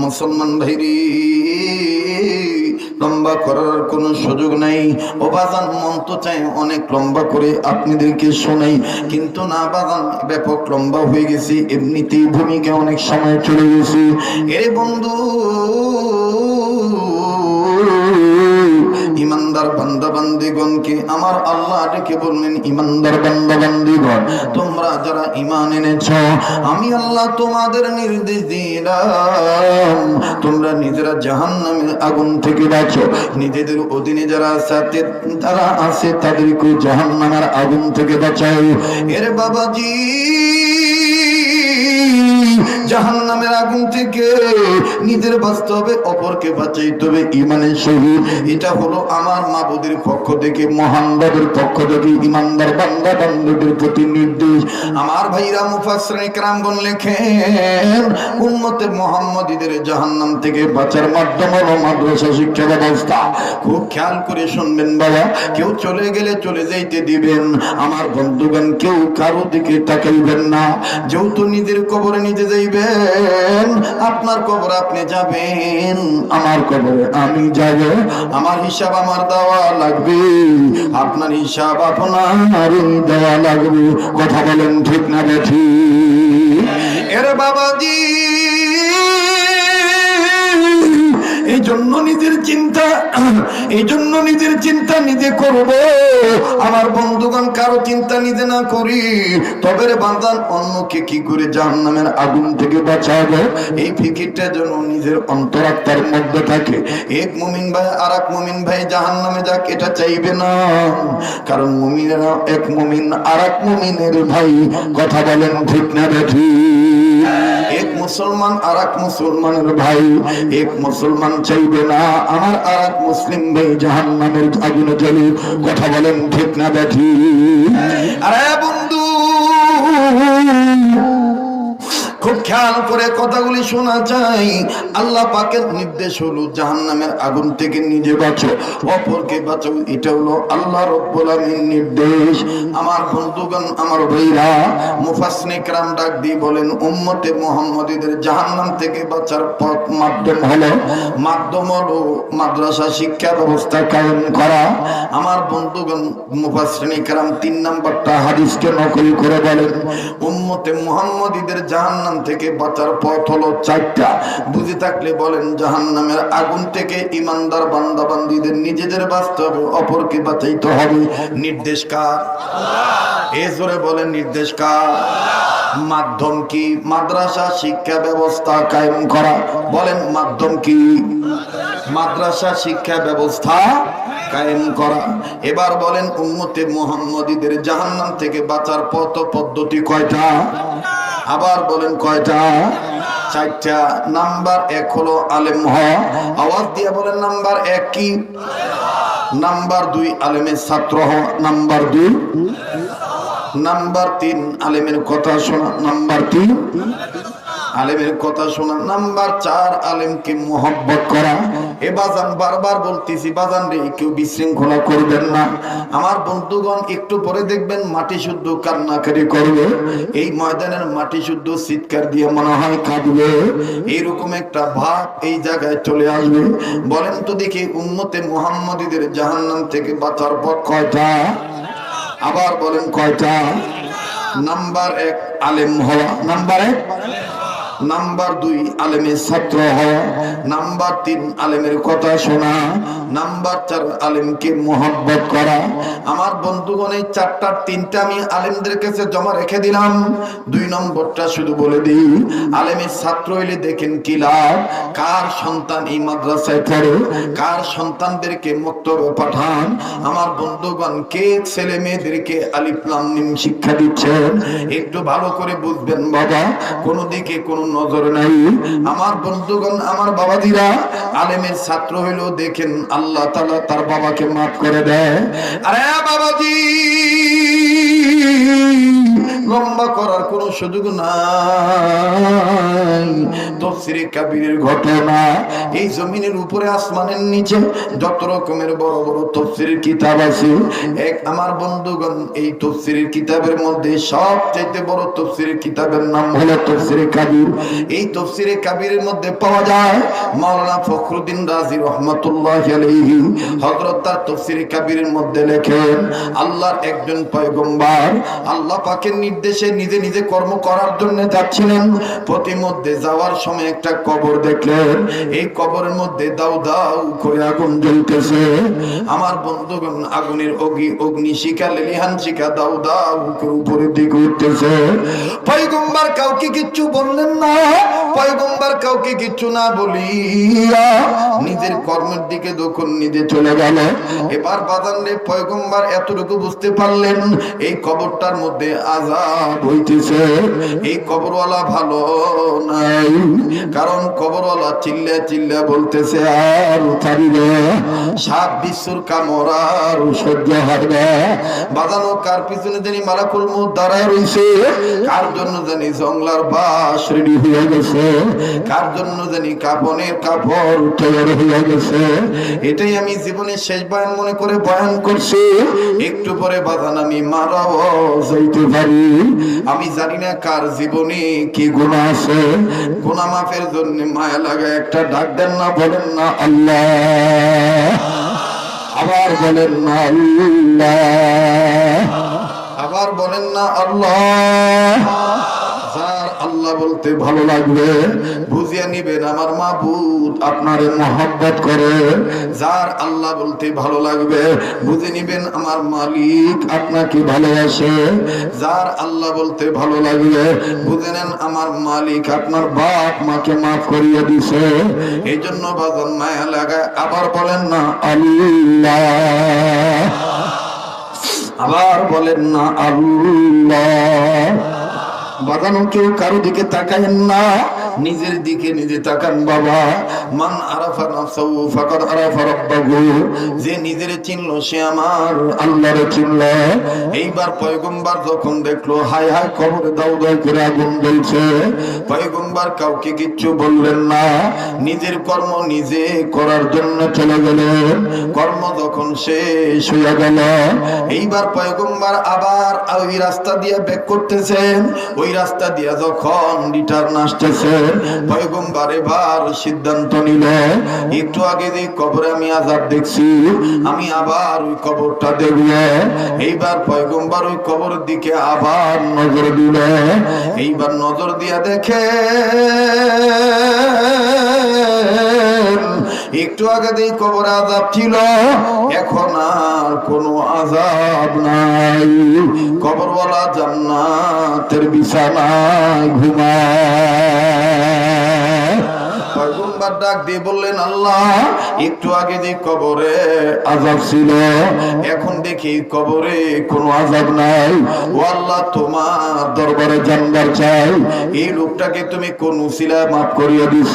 মুসলমান ভাইরি, লম্বা করার কোনো সুযোগ নাই। ও বাজান মন তো চাই অনেক লম্বা করে আপনাদেরকে শোনাই। কিন্তু না বাজান ব্যাপক লম্বা হয়ে গেছে। এমনিতেই ভূমিকা অনেক সময় চলে গেছে। এরে বন্ধু ইমানদার বান্দা বান্দিগণকে আমার আল্লাহ ডেকে বললেন, ইমানদার বান্দা বান্দিগণ তোমরা যারা ইমান এনেছ, আমি আল্লাহ তোমাদের নির্দেশ দিলাম। তোমরা নিজেরা জাহান্নামের আগুন থেকে বাঁচো। নিজেদের অধীনে যারা সাথে তারা আছে, তাদেরকে জাহান্নামের আগুন থেকে বাঁচাও। এর বাবাজি জাহান নামের আগুন থেকে নিজের বাস্তবে অপরকে বাঁচাইতে হবে ইমানের সহিত। এটা হলো আমার মাবুদের পক্ষ থেকে, মহান বাবের পক্ষ থেকে, ইমানদার বান্দা বান্ধবের প্রতি নির্দেশ। আমার ভাইরা মুফাসরে ক্রামগণ লেখেন উন্মতে মোহাম্মদীদের জাহান্নাম থেকে বাঁচার মাধ্যম হলো মাদ্রাসা শিক্ষা ব্যবস্থা। খুব খেয়াল করে শুনবেন বাবা, কেউ চলে গেলে চলে যাইতে দিবেন। আমার বন্ধুগণ, কেউ কারও দিকে তাকাইবেন না। যেহেতু নিজের কবরে নিজে যাইবেন আপনার কবর আপনি যাবেন। আমার কবরে আমি যাব। আমার হিসাব আমার দেওয়া লাগবে। আপনার হিসাব আপনার দেওয়া লাগবে। কথা বলেন ঠিক না বেঠি এর বাবাজি! জন্য নিজের চিন্তা এই জন্য নিজের চিন্তা নিজে করব। আমার বন্ধুগণ, কারও চিন্তা নিজে না করি, তবে বান্দান, অন্যকে কি করে জাহান্নামের আগুন থেকে বাঁচাবো? এই ফিকিরটা যেন নিজের অন্তরাত্মার মধ্যে থাকে। এক মুমিন ভাই আর এক মুমিন ভাই জাহান্নামে যাক, এটা চাইবে না। কারণ মুমিনেরা এক মুমিন আর এক মুমিনের ভাই। কথা বলেন ঠিক না, বেঠি? এক মুসলমান আর এক মুসলমানের ভাই। এক মুসলমান চাইবে না। আমার আর এক মুসলিম ভাই জাহান নামের আগুনে জলি কথা বলেন ঠিক না দেখি আরে বন্ধু খুব খেয়াল করে কথাগুলি শোনা যায়। আল্লাহ পাকের নির্দেশ হলো জাহান নামের আগুন থেকে নিজে বাঁচো, অপরকে বাঁচো এটা হলো আল্লাহ রব্বুল নির্দেশ। আমার বন্ধুগণ, আমার ভাইরা মুফাসনিকরাম ডাক দিয়ে বলেন, উম্মতে মোহাম্মদীদের জাহান নাম থেকে বাঁচার পথ মাধ্যম হলো মাধ্যম হলো মাদ্রাসা শিক্ষা ব্যবস্থা কায়েম করা। আমার বন্ধুগণ মুফাসনিকরাম তিন নম্বরটা হাদিসকে নকল করে বলেন, উম্মতে মোহাম্মদীদের জাহান নাম জাহান্নাম থেকে বাঁচার পথ হলো চারটা। বুঝে থাকলে বলেন, জাহান্নামের আগুন থেকে ইমানদার বান্দা বান্দীদের নিজেদের বাঁচতে হবে, অপরকে বাঁচাইতে হবে। নির্দেশ কার? এ জোরে বলেন, নির্দেশ কার? মাধ্যম কি? মাদ্রাসা শিক্ষা ব্যবস্থা কায়েম করা। বলেন, মাধ্যম কি? মাদ্রাসা শিক্ষা ব্যবস্থা কায়েম করা। এবার বলেন, উম্মতে মোহাম্মদীদের জাহান্নাম থেকে বাঁচার পথ পদ্ধতি কয়টা? আবার বলেন কয়টা? চারটা। নাম্বার এক হলো আলেম আওয়াজ দিয়ে বলেন নাম্বার এক কি? নাম্বার দুই আলেমের ছাত্র হ। নাম্বার দুই? নাম্বার তিন আলেমের কথা শোনা। নাম্বার তিন? আলেমের কথা শোনা। নাম্বার চার, আলেমকে মোহব্বত করা। এ বাজান বারবার বলতেছি, বাজান রে, কেউ বিশৃঙ্খলা করবেন না। আমার বন্ধুগণ একটু পরে দেখবেন মাটি শুদ্ধ কান্নাকারি করবে। এই ময়দানের মাটি শুদ্ধ চিৎকার দিয়ে মনে হয় কাঁদবে। এইরকম একটা ভাব এই জায়গায় চলে আসবে। বলেন তো দেখি, উম্মতে মোহাম্মদীদের জাহান্নাম থেকে বাঁচার পর কয়টা? আবার বলেন কয়টা? নাম্বার এক, আলেম হওয়া। নাম্বার এক নাম্বার দুই আলেমের ছাত্র হওয়া নাম্বার তিন আলেমের কথা শোনা, নাম্বার চার আলেমকে মোহব্বত করা। আমার বন্ধুগণ এই চারটার তিনটা আমি আলেমদের কাছে জমা রেখে দিলাম। দুই নম্বরটা শুধু বলে দিই, আলেমের ছাত্র হইলে দেখেন কি লাভ? কার সন্তান এই মাদ্রাসায় পড়ে? কার সন্তানদেরকে মক্তবে পাঠান? আমার বন্ধুগণ, কে ছেলে মেয়েদেরকে আলিফলাম শিক্ষা দিচ্ছেন? একটু ভালো করে বুঝবেন, বাবা। কোনো দিকে কোনো নজর নাই। আমার বন্ধুগণ, আমার বাবাদিরা আলেমের ছাত্র হইলেও দেখেন আল্লাহ তালা তার বাবাকে মাফ করে দেয়। আরে বাবাজি! লম্বা করার কোনো সুযোগ নাই। তফসিরে কাবিরের ঘটনা, এই জমিনের উপরে, আসমানের নিচে যত রকমের বড় বড় তফসিরের কিতাব আছে, এক আমার বন্ধুগণ, এই তফসিরের কিতাবের মধ্যে সবচাইতে বড় তফসিরের কিতাবের নাম হলো তফসিরে কাবির। এই তফসিরে কাবিরের মধ্যে পাওয়া যায় মাওলানা ফখরুদ্দিন রাজি রহমতুল্লাহ আলাইহি। হযরত তার তফসিরে কাবিরের মধ্যে লেখেন, আল্লাহর একজন পয়গম্বর, আল্লাহ পাকের নির্দেশে নিজে নিজে কর্ম করার জন্য যাচ্ছিলেন। প্রতিমধ্যে যাওয়ার সময় একটা কবর দেখলেন। এই কবরের মধ্যে দাউ দাউ করে আগুন জ্বলতেছে। আমার বন্ধুগণ আগুনের অগ্নি অগ্নি শিখা, লেলিহান শিখা দাউ দাউ করে উপরের দিকে উঠতেছে। পয়গম্বর কাউকে কিচ্ছু বললেন না। পয়গম্বর কাউকে কিচ্ছু না বলিয়া নিজের কর্মের দিকে যখন নিজে চলে গেল, এবার বাদান পয়গম্বর এতটুকু বুঝতে পারলেন, এই কবরটার মধ্যে আজাব এই কবরওয়ালা ভালো নাই, কারণ কবরওয়ালা চিল্লা চিল্লা বলতেছে, আর সাত বিশ্বর সহ্য বাজানো কার পিছনে জানি মালাকুল মুখ দাঁড়ায় রইছে? কার জন্য জানি জংলার বাস রেডি হয়ে গেছে? কার জন্য জানি কাপনের কাপড় তৈরি হয়ে গেছে? এটাই আমি জীবনের শেষ বয়ান মনে করে বয়ান করছি। একটু পরে বাজান আমি মারাও যাইতে পারি। আমি জানি না কার জীবনে কি গুণা আছে। গুণা মাফের জন্য মায়া লাগা একটা ডাক দেন না, বলেন না, আল্লাহ। আবার বলেন না, আল্লাহ। আবার বলেন না, আল্লাহ। আল্লাহ বলতে ভালো লাগবে। বুঝিয়ে নিবেন, আমার মাবুদ আপনার মহব্বত করে। যার আল্লাহ বলতে ভালো লাগবে, বুঝে নিবেন, আমার মালিক আপনাকে ভালোবাসে। যার আল্লাহ বলতে ভালো লাগবে, বুঝে নেন, আমার মালিক আপনার বাপ মাকে মাফ করিয়ে দিছে। এই জন্য বাজান মায়া লাগায় আবার বলেন না, আল্লাহ। আবার বলেন না, আল্লাহ। বাজানো কেউ কারও দিকে তাকায়েন না। নিজের দিকে নিজে তাকান, বাবা। মান আরাফা নাফসাহু ফাকাদ আরাফা রাব্বাহু। যে নিজের চিনল সে আমার আল্লাহরে চিনল এইবার পয়গম্বর যখন দেখল, হায় হায়, কবরে দাও দাও করে আগুন জ্বলছে। পয়গম্বর কাউকে কিচ্ছু বললেন না। নিজের কর্ম নিজে করার জন্য চলে গেলেন। কর্ম যখন শেষ হয়ে গেল, এইবার পয়গম্বর আবার ওই রাস্তা দিয়ে ব্যাক করতেছেন। ওই রাস্তা দিয়ে যখন রিটার্ন আসতেছে পয়গম্বর এবার সিদ্ধান্ত নিল। একটু আগে যে কবরে আমি আজাদ দেখছি, আমি আবার ওই কবরটা দেখব এইবার পয়গম্বার ওই কবরের দিকে আবার নজর দিল। এইবার নজর দিয়া দেখে একটু আগে দিয়ে কবর আজাব ছিল, এখন আর কোনো আজাব নাই। কবরওয়ালা জান্নাতের বিছানা ঘুমায়। পয়গম্বর ডাক দিয়ে বললেন, আল্লাহ, একটু আগে যে কবরে আজাব ছিল, এখন দেখি কবরে কোনো আজাব নাই। ও আল্লাহ, তোমার দরবারে জানবার চাই, এই লোকটাকে তুমি কোন উসিলা মাফ করিয়ে দিছ?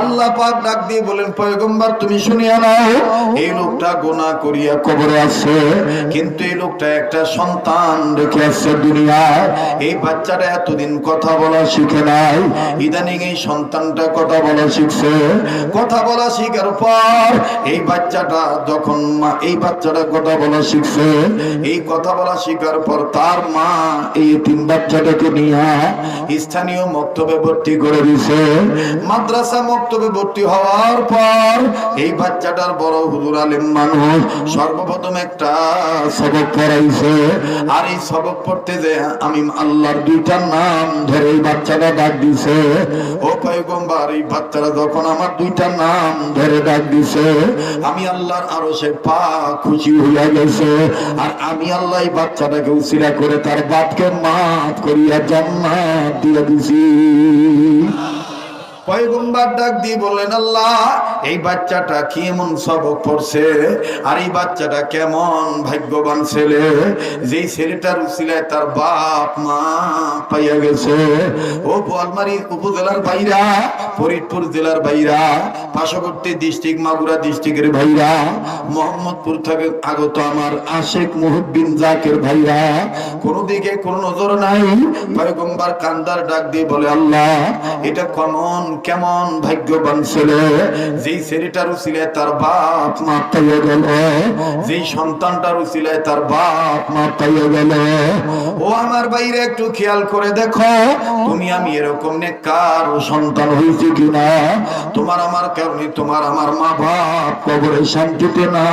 আল্লাহ পাক ডাক দিয়ে বলেন পয়গম্বর, তুমি শুনিয়া নাও, এই লোকটা গোনা করিয়া কবরে আছে কিন্তু এই লোকটা একটা সন্তান রেখে আসছে দুনিয়ায়। এই বাচ্চাটা এতদিন কথা বলা শিখে নাই, ইদানিং এই সন্তানটা কথা বলা শিখছে। কথা বলা শিখার পর এই বাচ্চাটা যখন মা, এই বাচ্চাটা কথা বলা শিখছে, এই কথা বলা শিখার পর তার মা এই তিন বাচ্চাটাকে নিয়ে স্থানীয় মক্তবে ভর্তি করে দিছে মাদ্রাসা মক্তবে ভর্তি হওয়ার পর এই বাচ্চাটার বড় হুজুর আলেম মানুষ সর্বপ্রথম একটা সবক পড়াইছে। আর এই সবক পড়তে যে আমি আল্লাহর দুইটার নাম ধরে এই বাচ্চাটা ডাক দিছে। ও পয়গম্বর, এই বাচ্চারা যখন আমার দুইটা নাম ধরে ডাক দিছে, আমি আল্লাহর আরও সে পা খুশি হইয়া গেছে। আর আমি আল্লাহ বাচ্চাটাকে উচিরা করে তার বাপকে মাফ করিয়া জান্নাত দিয়ে দিছি। পয়গম্বর ডাক দিয়ে বললেন, আল্লাহ, এই বাচ্চাটা কি এমন সবক পড়ছে? আর এই বাচ্চাটা কেমন ভাগ্যবান ছেলে? যেই ছেলেটার উচিলায় তার বাপ মা পাইয়া গেছে। ও বোয়ালমারি উপজেলার বাইরা, ফরিদপুর জেলার বাইরা, পার্শ্ববর্তী ডিস্ট্রিক্ট, মাগুরা ডিস্ট্রিক্টের ভাইরা, মোহাম্মদপুর থেকে আগত আমার আশেক মুহিদ্দিন জাকের ভাইরা। কোন দিকে কোন নজর নাই। পয়গম্বর কান্দার ডাক দিয়ে বলে, আল্লাহ, এটা কেমন কেমন ভাগ্যবান ছেলে। যেই ছেলেটার উচিলায় তার বাপ মা পাইয়া গেল, যেই সন্তানটার উচিলায় তার বাপ মা পাইয়া গেল। ও আমার বাইরে একটু খেয়াল করে দেখো, তুমি আমি এরকম নেকার সন্তান হয়েছে কিনা? তোমার আমার কারণে তোমার আমার মা বাপ কবরে শান্তিতে না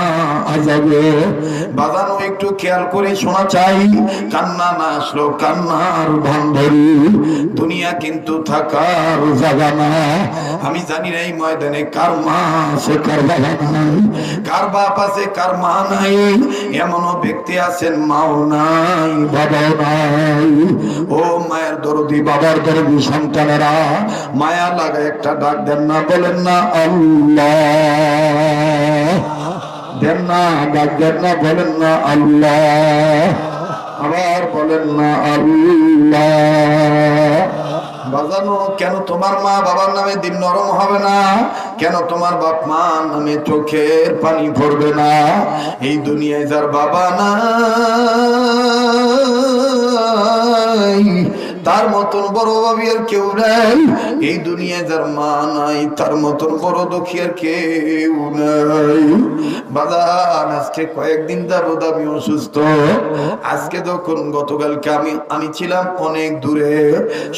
আজাবে বাজানো একটু খেয়াল করে শোনা চাই, কান্না না আসলো, কান্নার ভান্ডারি দুনিয়া কিন্তু থাকার জায়গা না। আমি জানি না এই ময়দানে কার মা আছে, কার বাবা নাই, কার বাপ আছে, কার মা নাই, এমনও ব্যক্তি আছেন, মাও নাই, বাবাও নাই। ও মায়ের দরদি, বাবার দরদি, সন্তানেরা, মায়া লাগা একটা ডাক দেন না, বলেন না, আল্লাহ। দেন না, ডাক দেন না, বলেন না, আল্লাহ। আবার বলেন না, আল্লাহ। বাজানো, কেন তোমার মা বাবার নামে দিন নরম হবে না? কেন তোমার বাপ মা নামে চোখের পানি ভরবে না? এই দুনিয়ায় যার বাবা নাই তার মতন বড় ভাবি আর কেউ নাই। এই দুনিয়ায় যার মা নাই, তার মতন বড় দুঃখী আর কেউ নাই। বাজান, আজকে কয়েকদিন যাবত আমি অসুস্থ। আজকে যখন গতকালকে আমি আমি ছিলাম অনেক দূরে,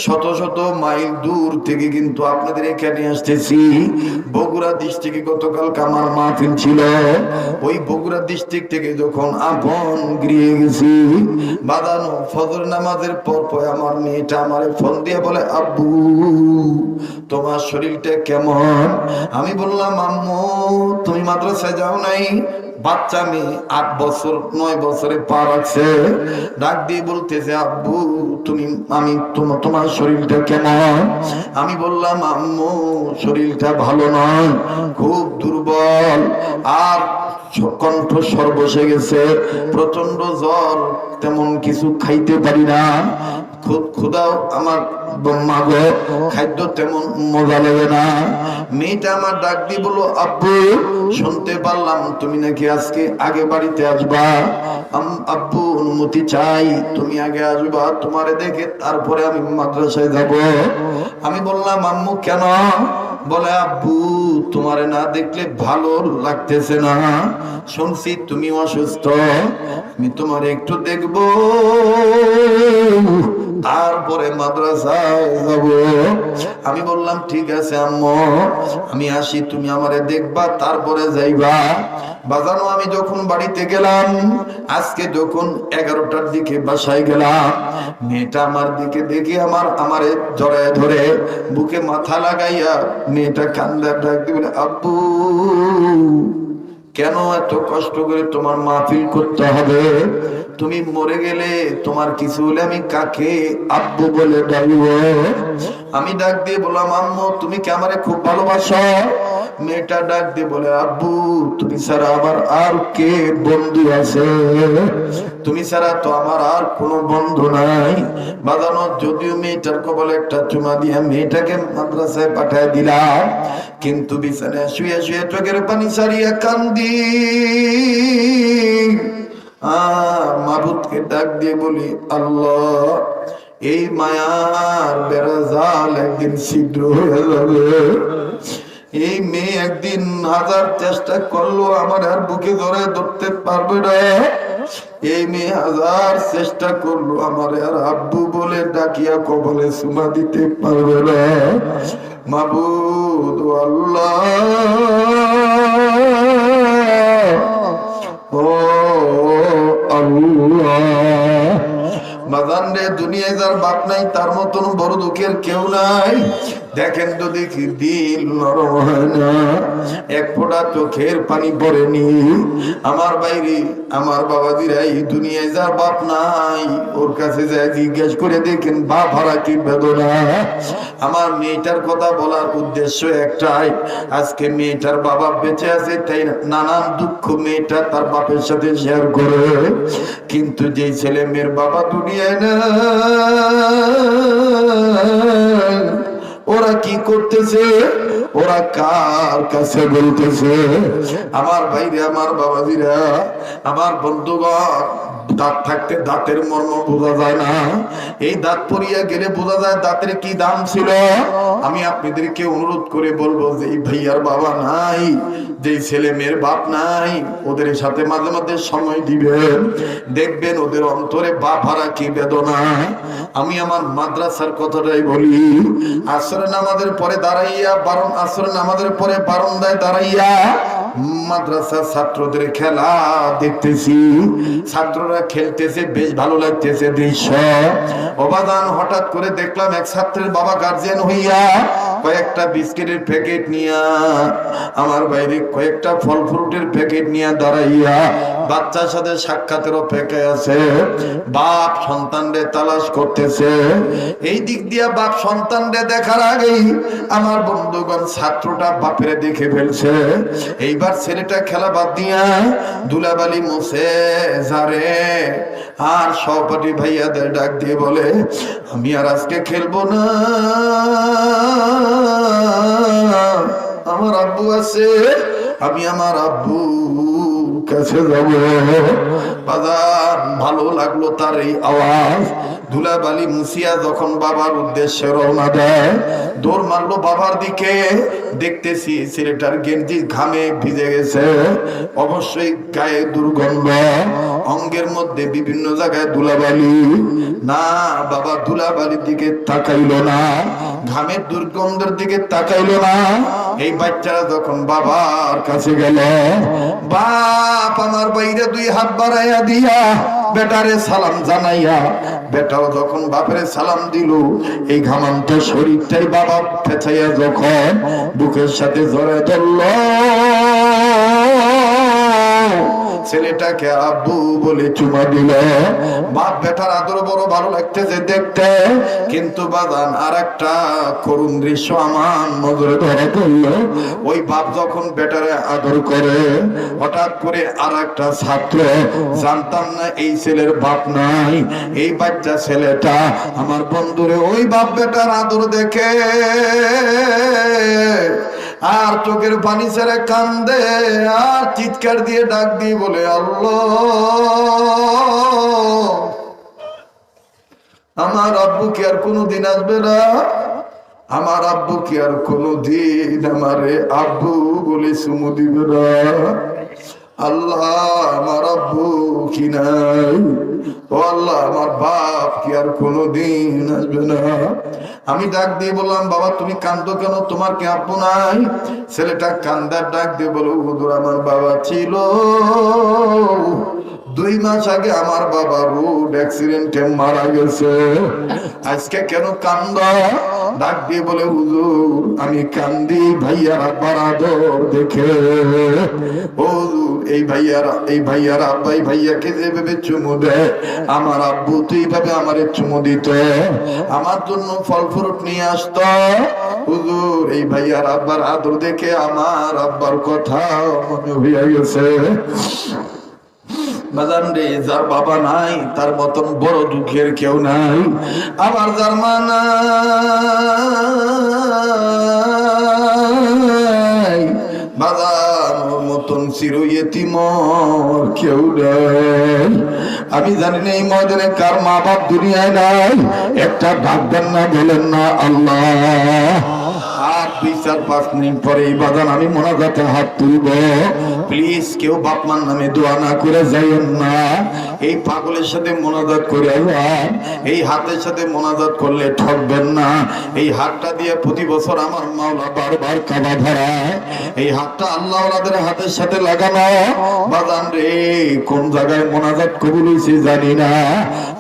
শত শত মাইল দূর থেকে কিন্তু আপনাদের এখানে আসতেছি। বগুড়া ডিস্ট্রিক্টে গতকালকে আমার মাহফিল ছিল। ওই বগুড়া ডিস্ট্রিক্ট থেকে যখন আপন গৃহে গেছি বাদানো ফজর নামাজের পর পর আমার মেয়েটা আমারে ফোন দিয়ে বলে, আব্বু, তোমার শরীরটা কেমন? আমি বললাম, আম্মু, তুমি মাদ্রাসায় যাও নাই? বাচ্চা মেয়ে আট বছর, নয় বছরে পা রাখছে ডাক দিয়ে বলতেছে, আব্বু, তুমি, আমি তোমার শরীরটা কেমন? আমি বললাম, আম্মু, শরীরটা ভালো নয়, খুব দুর্বল। আর কণ্ঠ স্বর বসে গেছে প্রচণ্ড জ্বর, তেমন কিছু খাইতে পারি না। খুদাও আমার মাগো, খাদ্য তেমন মজা লাগে না। মেয়েটা আমার ডাক দিয়ে বলল, আব্বু, শুনতে পারলাম তুমি নাকি আজকে আগে বাড়িতে আসবা। আব্বু, অনুমতি চাই, তুমি আগে আসবা, তোমারে দেখে তারপরে আমি মাদ্রাসায় যাব। আমি বললাম, আম্মু, কেন? বলে, আব্বু, তোমারে না দেখলে ভালো লাগতেছে না। শুনছি তুমি অসুস্থ, আমি তোমার একটু দেখব। তারপরে মাদ্রাসায় যাব। আমি বললাম, ঠিক আছে, আম্মু, আমি আসি, তুমি আমারে দেখবা, তারপরে যাইবা। বাজানো, আমি যখন বাড়িতে গেলাম, আজকে যখন এগারোটার দিকে বাসায় গেলাম, মেয়েটা আমার দিকে দেখে আমার, আমারে জড়ায় ধরে, বুকে মাথা লাগাইয়া মেয়েটা কান্দা ডাক দিয়ে বলে, আব্বু কেন এত কষ্ট করে তোমার মাহফিল করতে হবে? তুমি মরে গেলে তোমার কিছু হলে আমি কাকে আব্বু বলে ডাকব? আমি ডাক দিয়ে বললাম, আম্মু, তুমি কি আমারে খুব ভালোবাসো? মেয়েটা ডাক দিয়ে বলে, আব্বু, তুমি ছাড়া আমার আর কে বন্ধু আছে? তুমি ছাড়া তো আমার আর কোনো বন্ধু নাই। বাজানো, যদিও মেয়েটার কবলে একটা চুমা দিয়ে মেয়েটাকে মাদ্রাসায় পাঠায় দিলাম, কিন্তু বিছানায় শুয়ে শুয়ে চোখের পানি সারিয়া কান্দি। মাবুদকে ডাক দিয়ে বলি, আল্লাহ, এই মায়ার বেড়া জাল একদিন ছিদ্র হয়ে যাবে। এই মেয়ে একদিন হাজার চেষ্টা করল আমার আর বুকে ধরে ধরতে পারবে না। এই মেয়ে হাজার চেষ্টা করল আমার আর আব্বু বলে ডাকিয়া কবলে সুমা দিতে পারবে না। মাবুদ আল্লাহ, ও আল্লাহ। বাজান রে, দুনিয়ায় যার বাপ নাই, তার মতন বড় দুঃখের কেউ নাই। দেখেন তো দেখি, দিল নরম হয় না। এক ফোঁটা চোখের পানি পড়েনি আমার বাইরে, আমার বাবাদিরা এই দুনিয়ায় যার বাপ নাই, ওর কাছে যায় জিজ্ঞেস করে দেখেন, বাপ হারা কি বেদনা? আমার মেয়েটার কথা বলার উদ্দেশ্য একটাই, আজকে মেয়েটার বাবা বেঁচে আছে, তাই নানান দুঃখ মেয়েটা তার বাপের সাথে শেয়ার করে। কিন্তু যেই ছেলে মেয়ের বাবা দুনিয়ায় না ওরা কি করতেছে? ওরা কার কাছে বলতেছে? আমার ভাইরে আমার বাবাজিরা আমার বন্ধুগণ দাঁত থাকতে দাঁতের মর্ম বোঝা যায় না। এই দাঁত পরিয়া গেলে বোঝা যায় দাঁতের কি দাম ছিল। আমি আপনাদেরকে অনুরোধ করে বলব যে, এই ভাইয়ার বাবা নাই যে ছেলে মেয়ের বাপ নাই, ওদের সাথে মাঝে মাঝে সময় দিবেন। দেখবেন ওদের অন্তরে বাপ হারা কি বেদনা। আমি আমার মাদ্রাসার কথাটাই বলি আসরে নামাজের পরে দাঁড়াইয়া বারণ আসরে নামাজের পরে বারন্দায় দাঁড়াইয়া মাদ্রাসার ছাত্রদের খেলা দেখতেছি। ছাত্ররা খেলতেছে, বেশ ভালো লাগতেছে দৃশ্য। অবাদান হঠাৎ করে দেখলাম এক ছাত্রের বাবা গার্জিয়ান হইয়া কয়েকটা বিস্কিটের প্যাকেট নিয়া আমার বাইরে কয়েকটা ফল ফ্রুটের প্যাকেট নিয়ে দাঁড়াইয়া বাচ্চার সাথে সাক্ষাতের অপেক্ষায় আছে। বাপ সন্তানরে তালাশ করতেছে। এই দিক দিয়া বাপ সন্তানরে দেখার আগেই আমার বন্ধুগণ ছাত্রটা বাপের দেখে ফেলছে। এইবার ছেলেটা খেলা বাদ দিয়া দুলাবালি মুছে যারে। আর সহপাঠী ভাইয়াদের ডাক দিয়ে বলে, আমি আর আজকে খেলব না। আমার আব্বু আছে, আমি আমার আব্বু কাছে যাব। বাজার ভালো লাগল তার এই আওয়াজ। ধুলাবালি মুসিয়া যখন বাবার উদ্দেশ্যে রওনা দেয়, দৌড় মারলো বাবার দিকে। দেখতেছি ছেলেটার গেঞ্জি ঘামে ভিজে গেছে। অবশ্যই গায়ে দুর্গন্ধ। অঙ্গের মধ্যে বিভিন্ন জায়গায় ধুলাবালি। না, বাবা ধুলাবালির দিকে তাকাইল না। ঘামের দুর্গন্ধের দিকে তাকাইলো না। এই বাচ্চারা যখন বাবার কাছে গেল, বাপ, আমার বাইরে দুই হাত বাড়াইয়া দিয়া। বেটারে সালাম জানাইয়া বেটাও যখন বাপের সালাম দিল, এই ঘামানটা শরীরটাই বাবা ফেঁচাইয়া যখন বুকের সাথে জড়ে ধরল। ছেলেটাকে আব্বু বলে চুমা দিল। বাপ বেটার আদর বড় ভালো লাগতেছে দেখতে। কিন্তু বাদান আর একটা করুণ দৃশ্য আমার নজরে ধরা পড়ল। ওই বাপ যখন বেটারে আদর করে, হঠাৎ করে আর একটা ছাত্র, জানতাম না এই ছেলের বাপ নাই, এই বাচ্চা ছেলেটা আমার বন্ধুরে ওই বাপ বেটার আদর দেখে। আর চোখের পানি ছেড়ে কান্দে, আর চিৎকার দিয়ে ডাক দিয়ে বলে, আল্লাহ, আমার আব্বু কি আর কোনো দিন আসবে না? আমার আব্বু কি আর কোনো দিন আমারে আব্বু বলে সুমু দিবে না? আল্লাহ আমার আব্বু কি নাই, ও আল্লাহ আমার বাপ কি আর কোনোদিন আসবে না। আমি ডাক দিয়ে বললাম, বাবা, তুমি কান্দো কেন? তোমার কি আব্বু নাই? ছেলেটা কান্দার ডাক দিয়ে বলো হুদুর আমার বাবা ছিল। দুই মাস আগে আমার বাবা রোড অ্যাক্সিডেন্টে মারা গেছে। আজকে কেন কান্দ? ডাক দিয়ে বলে হুজুর আমি কান্দি ভাইয়ার আব্বার আদর দেখে। হুজুর, এই ভাইয়ারা এই ভাইয়ার আব্বাই ভাইয়াকে যেভাবে চুমু দেয় আমার আব্বু তো এইভাবে আমার চুমু দিত। আমার জন্য ফল ফ্রুট নিয়ে আসতো। হুজুর এই ভাইয়ার আব্বার আদর দেখে আমার আব্বার কথা মনে হইয়া গেছে। বাজান যার বাবা নাই, তার মতন বড় দুঃখের কেউ নাই। আবার যার মা বাজান মতন চির ইয়েতিমর কেউ নাই। আমি জানি না এই ময়দানে কার মা বাপ দুনিয়ায় নাই, একটা ডাক দেন না বলেন না আল্লাহ। দুই পাঁচ পরে এই বাদান আমি মোনাজাতে হাত তুলব। প্লিজ কেউ বাপমার নামে দোয়া না করে যাইয়েন না। এই পাগলের সাথে মোনাজাত করে এই হাতের সাথে মোনাজাত করলে ঠকবেন না। এই হাতটা দিয়ে প্রতি বছর আমার মাওলা বারবার কাবা ধরায় এই হাতটা আল্লাহ ওনাদের হাতের সাথে লাগানো। বাদান রে, কোন জায়গায় মোনাজাত কবুল হয়েছে জানি না।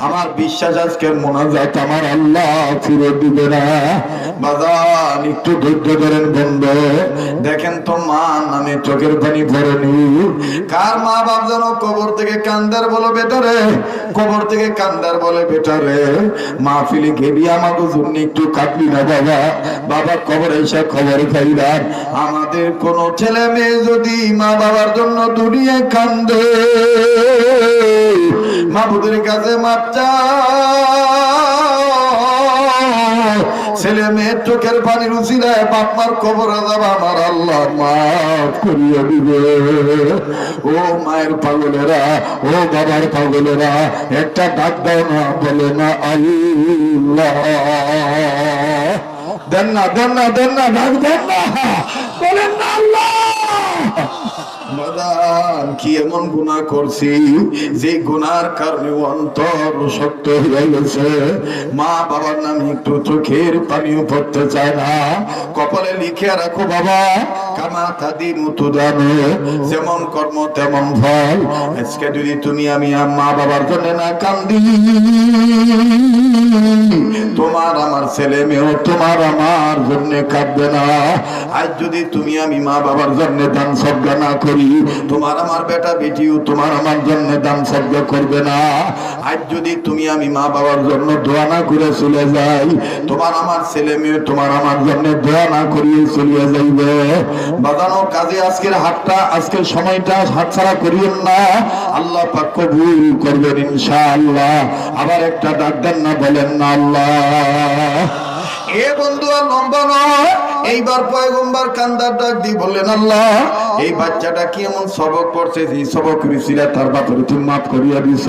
আমার বিশ্বাস আজকের মোনাজাত আমার আল্লাহ ফিরে দিবে না। বাদান একটু ধৈর্য ধরেন বন্ধ। দেখেন তো মা নামে চোখের পানি ভরেনি। কার মা বাপ যেন কবর থেকে কান্দার বলো বেটারে? কবর থেকে কান্দার বলে বেটারে। মাহফিলে গেবি আমাকে জন্য একটু কাটবি না বাবা। বাবা কবর এসে খবর খাইলাম আমাদের কোন ছেলে মেয়ে যদি মা বাবার জন্য দুনিয়ায় কান্দে মা বুধের কাছে মাপ চায়। ছেলে মেয়ের চোখের পানি রুচি দেয় বাপমার কবর আজাব আমার আল্লাহ মাফ করিয়ে দিবে। ও মায়ের পাগলেরা, ও বাবার পাগলেরা, একটা ডাক দাও না, বলে না আল্লাহ। দেন না দেন না দেন না, ডাক দেন না। বলেন না আল্লাহ। কি এমন গুনাহ করছি? যে গুনার কারণে অন্তর শক্ত হয়ে গেছে। মা বাবার একটু চোখের পানিও পড়তে চায় না। কপালে লিখে রাখো বাবা, কামা তাদি মতো জানো যেমন কর্ম, তেমন ফল। আজকে যদি তুমি আমি মা বাবার জন্য না কান্দি, তোমার আমার ছেলে মেয়েও তোমার আমার জন্য কাঁদবে না। আজ যদি তুমি আমি মা বাবার জন্য দান সজ্ঞা না করি তোমার আমার বেটা বেটিও তোমার আমার জন্য দান সজ্ঞা করবে না। আজ যদি তুমি আমি মা বাবার জন্য দোয়া না করে চলে যাই, তোমার আমার ছেলে মেয়ে তোমার আমার জন্য দোয়া না করিয়ে চলিয়ে যাইবে। বাদানো কাজে আজকের হাতটা, আজকের সময়টা হাতছাড়া করিয়েন না। আল্লাহ পাক কবুল করবেন ইনশাআল্লাহ। আবার একটা ডাক দেন না, বলেন না, আল্লাহ। এ বন্ধু আর লম্বা নয়। এইবার পয়গম্বর কান্দার ডাক দিয়ে বললেন, আল্লাহ, এই বাচ্চাটা কি এমন সবক পড়ছে যে সবক ঋষিরা তার বাপরে তুমি মাফ করিয়া দিছ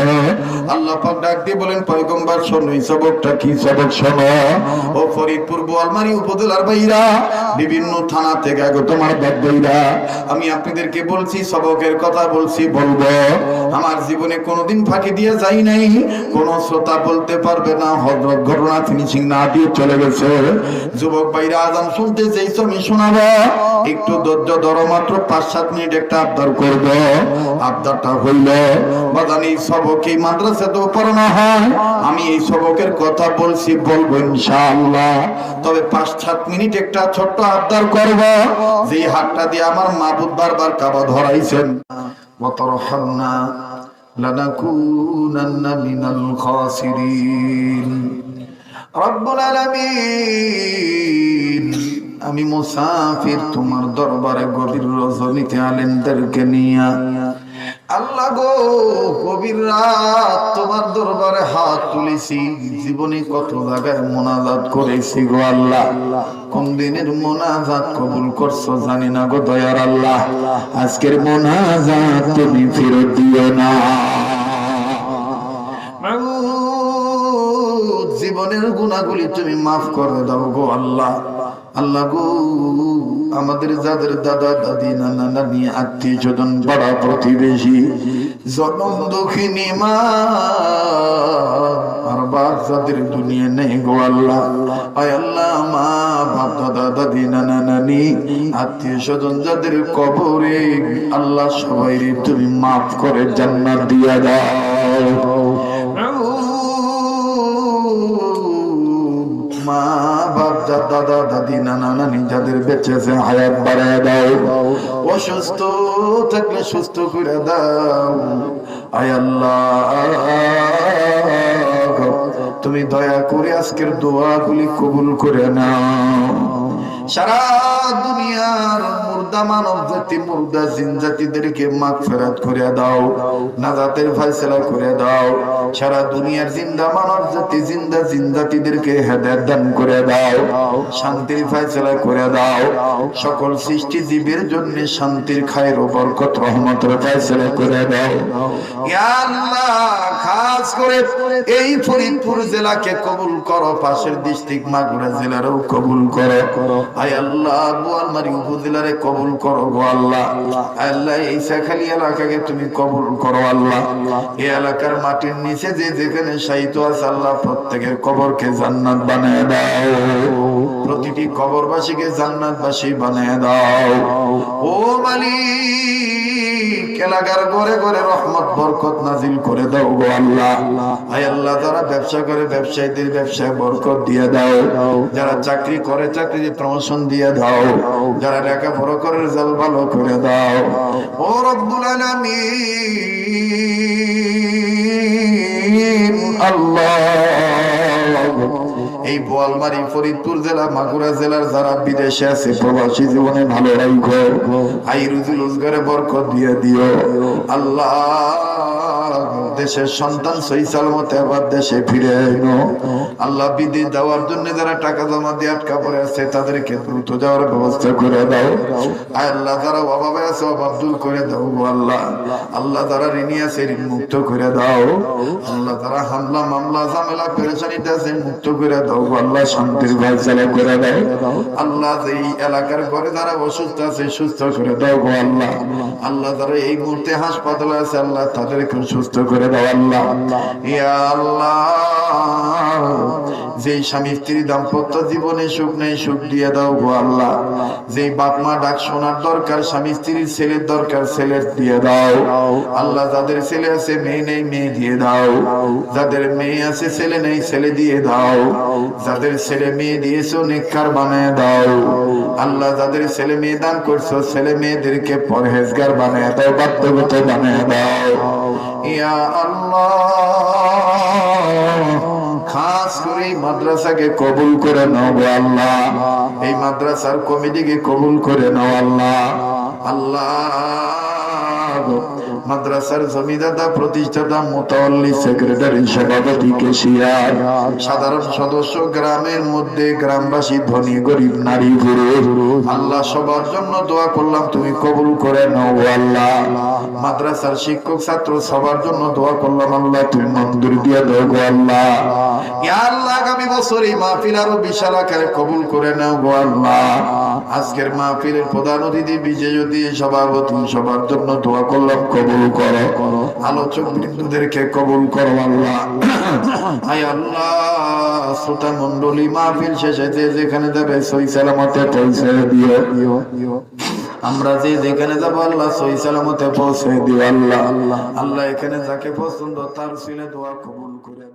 আল্লাহ পাক ডাক দিয়ে বলেন পয়গম্বর, শোনো, এই সবকটা কি সবক? শোনো। ও ফরিদপুর বোয়ালমারি উপজেলার বাইরা বিভিন্ন থানা থেকে আগো তোমার বাপ বাইরা আমি আপনাদেরকে বলছি, সবকের কথা বলছি, বলব। আমার জীবনে কোনোদিন ফাঁকি দিয়ে যাই নাই, কোন শ্রোতা বলতে পারবে না। হজরত ঘটনা ফিনিশিং না দিয়ে চলে গেছে। যুবক ভাইরা আজান শুনতে চাইছো আমি শোনাবো একটু ধৈর্য ধরো মাত্র পাঁচ সাত মিনিট একটা আবদার করবো আবদারটা হইল বাদান এই সবক এই মাদ্রাসা তো পড়ানো হয় আমি এই সবকের কথা বলছি বলবো ইনশাআল্লাহ তবে পাঁচ সাত মিনিট একটা ছোট্ট আবদার করব যে হাতটা দিয়ে আমার মাবুদ বারবার কাবা ধরাইছেন وترحمنا لنكونن من الخاسرين رب العالمين আমি মুসাফির তোমার দরবারে গভীর রজনীতে আলেমদেরকে নিয়া। আল্লাহ গো কবির রাত তোমার দরবারে হাত তুলেছি। জীবনে কত জায়গায় মোনাজাত করেছি গো আল্লাহ। কোন দিনের মোনাজাত কবুল করছ জানি না গো দয়ার আল্লাহ। আজকের মোনাজাত তুমি ফেরত দিও না। জীবনের গুণাগুলি তুমি মাফ করে দাও গো আল্লাহ। আল্লাহ গো, আমাদের যাদের দাদা দাদি নানা নানি আত্মীয় স্বজন বড় প্রতিবেশী, জনম দুঃখিনী মা, আর বাপ যাদের দুনিয়া নেই গো আল্লাহ। আয় আল্লাহ, মা, বাপ, দাদা, দাদি, নানা নানি, আত্মীয় স্বজন যাদের কবরে, আল্লাহ সবাই তুমি মাফ করে জান্নাত দিয়া দাও। দাদা, দাদি, নানা, নানি যাদের বেঁচেছে হায়াত বাড়ায় দাও। অসুস্থ থাকলে সুস্থ করে দাও। আয় আল্লাহ, তুমি দয়া করে আজকের দোয়াগুলি কবুল করে নাও। শান্তির করে দাও। সকল সৃষ্টি জীবের জন্য শান্তির খায়ের বরকত, রহমতের ফয়সলা করে দাও। খাস করে এই ফরিদপুর জেলাকে কবুল করো, পাশের ডিস্ট্রিক্ট মাগুরা জেলারও কবুল করো। আয় আল্লাহ উপজেলারে কবুল করো গো আল্লাহ। আল্লাহ। এই শাখালি এলাকাকে তুমি কবুল করো আল্লাহ। এই এলাকার মাটির নিচে যে যেখানে সাহিত্য আছে আল্লাহ প্রত্যেকের কবরকে জান্নাত বানায় দাও। প্রতিটি কবরবাসীকে জান্নাতবাসী বানিয়ে দাও। ও মালিক এলাকার ঘরে ঘরে রহমত, বরকত নাজিল করে দাও গো আল্লাহ। আয় আল্লাহ, যারা ব্যবসা করে ব্যবসায়ীদের ব্যবসায় বরকত দিয়ে দাও। যারা চাকরি করে চাকরি প্রমোশন দিয়ে দাও। যারা লেখাপড়া করে রেজাল্ট ভালো করে দাও। ও রব্বুল আলামিন, আল্লাহ। এই বোয়ালমারি ফরিদপুর জেলা, মাগুরা জেলার যারা বিদেশে আছে, প্রবাসী জীবনে ভালো রাখো। আই রুজি রোজগারে বরকত দিয়ে দিও। আল্লাহ দেশের সন্তান আবার দেশে ফিরে আল্লাহ বিদেশ দেওয়ার জন্য যারা টাকা জমা দিয়ে আটকা পড়ে আছে, তাদেরকে দ্রুত যাওয়ার ব্যবস্থা করে দাও। আল্লাহ, যারা অভাবে আছে, অভাব দূর করে দাও আল্লাহ। আল্লাহ যারা ঋণী আছে, ঋণ মুক্ত করে দাও। আল্লাহ যারা হামলা, মামলা, ঝামেলা আছে মুক্ত করে দাও আল্লাহ। শান্তির করে দাও। আল্লাহ এই এলাকার ঘরে যারা অসুস্থ আছে, সুস্থ করে দাও আল্লাহ। আল্লাহ যারা এই মুহূর্তে হাসপাতালে আছে, আল্লাহ তাদেরকে সুস্থ করে দাও আল্লাহ। ইয়া আল্লাহ। যেই স্বামী স্ত্রী দাম্পত্য জীবনে সুখ নেই, সুখ দিয়ে দাও গো আল্লাহ। যেই বাপ মা ডাক শোনার দরকার, স্বামী স্ত্রীর ছেলের দরকার, ছেলের দিয়ে দাও। আল্লাহ যাদের ছেলে আছে, মেয়ে নেই, মেয়ে দিয়ে দাও। যাদের মেয়ে আছে, ছেলে নেই, ছেলে দিয়ে দাও। যাদের ছেলে মেয়ে দিয়েছ নিকার বানায় দাও। আল্লাহ যাদের ছেলে মেয়ে দান করছ, ছেলে মেয়েদেরকে পরহেজগার বানায় দাও, বাধ্যগত বানায় দাও। ইয়া আল্লাহ। করে এই মাদ্রাসাকে কবুল করে নাও আল্লাহ। এই মাদ্রাসার কমিটিকে কবুল করে নাও আল্লাহ। আল্লাহ মাদ্রাসার জমিদাতা প্রতিষ্ঠাতা মোতাল্লি সেক্রেটারি সভাপতি কেশিয়ার। সাধারণ সদস্য গ্রামের মধ্যে গ্রামবাসী ধনী গরিব নারী পুরুষ আল্লাহ সবার জন্য দোয়া করলাম, তুমি কবুল করে নাও আল্লাহ। মাদ্রাসার শিক্ষক ছাত্র সবার জন্য দোয়া করলাম, আল্লাহ তুমি মন্দির দিয়ে দাও গো আল্লাহ। আল্লাহ, আগামী বছর এই মাহফিল আরও বিশাল আকারে কবুল করে নাও গো আল্লাহ। আজকের মাহফিলের প্রধান অতিথি বিজয় সভাপতি, সবার জন্য দোয়া করলাম, কবুল করো। আলোচক বিন্দুদেরকে কবুল করো আল্লাহ। আয় আল্লাহ শ্রোতা মন্ডলী মাহফিল শেষে যে যেখানে যাবে সই সালামতে পৌঁছে দিও। আমরা যে যেখানে যাব আল্লাহ সই সালামতে পৌঁছে দিও আল্লাহ। আল্লাহ। আল্লাহ এখানে যাকে পছন্দ তার সিলে দোয়া কবুল করে।